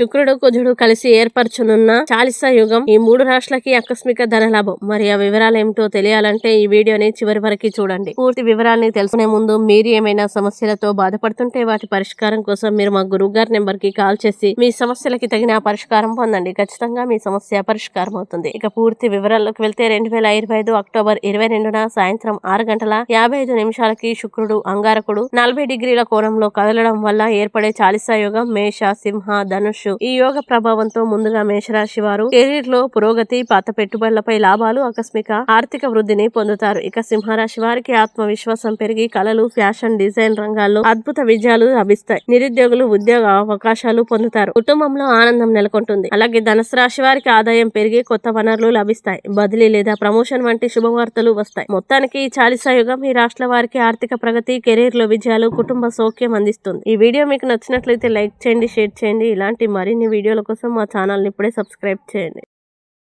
శుక్రుడు కుజుడు కలిసి ఏర్పరచునున్న చాలిసా యుగం ఈ మూడు రాష్ట్రాలకి ఆకస్మిక ధన లాభం. మరి ఆ వివరాలు ఏమిటో తెలియాలంటే ఈ వీడియోని చివరి వరకు చూడండి. పూర్తి వివరాల్ని తెలుసుకునే ముందు మీరు ఏమైనా సమస్యలతో బాధపడుతుంటే వాటి పరిష్కారం కోసం మీరు మా గురువు గారి నెంబర్కి కాల్ చేసి మీ సమస్యలకి తగిన పరిష్కారం పొందండి. ఖచ్చితంగా మీ సమస్య పరిష్కారం అవుతుంది. ఇక పూర్తి వివరాల్లోకి వెళ్తే రెండు వేల ఇరవై ఐదు అక్టోబర్ ఇరవై రెండున సాయంత్రం ఆరు గంటల యాభై ఐదు నిమిషాలకి శుక్రుడు అంగారకుడు నలభై డిగ్రీల కోణంలో కదలడం వల్ల ఏర్పడే చాలిసా యుగం మేష సింహ ధనుషు ఈ యోగ ప్రభావంతో ముందుగా మేషరాశి వారు కెరీర్లో పురోగతి పాత పెట్టుబడులపై లాభాలు ఆకస్మిక ఆర్థిక వృద్ధిని పొందుతారు. ఇక సింహరాశి వారికి ఆత్మవిశ్వాసం పెరిగి కళలు ఫ్యాషన్ డిజైన్ రంగాల్లో అద్భుత విజయాలు లభిస్తాయి. నిరుద్యోగులు ఉద్యోగ అవకాశాలు పొందుతారు. కుటుంబంలో ఆనందం నెలకొంటుంది. అలాగే ధనుసు రాశి వారికి ఆదాయం పెరిగి కొత్త వనరులు లభిస్తాయి. బదిలీ లేదా ప్రమోషన్ వంటి శుభవార్తలు వస్తాయి. మొత్తానికి ఈ చాలిసా యుగం ఈ రాష్ట్ర వారికి ఆర్థిక ప్రగతి కెరీర్లో విజయాలు కుటుంబ సౌఖ్యం అందిస్తుంది. ఈ వీడియో మీకు నచ్చినట్లయితే లైక్ చేయండి షేర్ చేయండి. ఇలాంటి మరిన్ని వీడియోల కోసం మా ఛానల్ ఇప్పుడే సబ్స్క్రైబ్ చేయండి.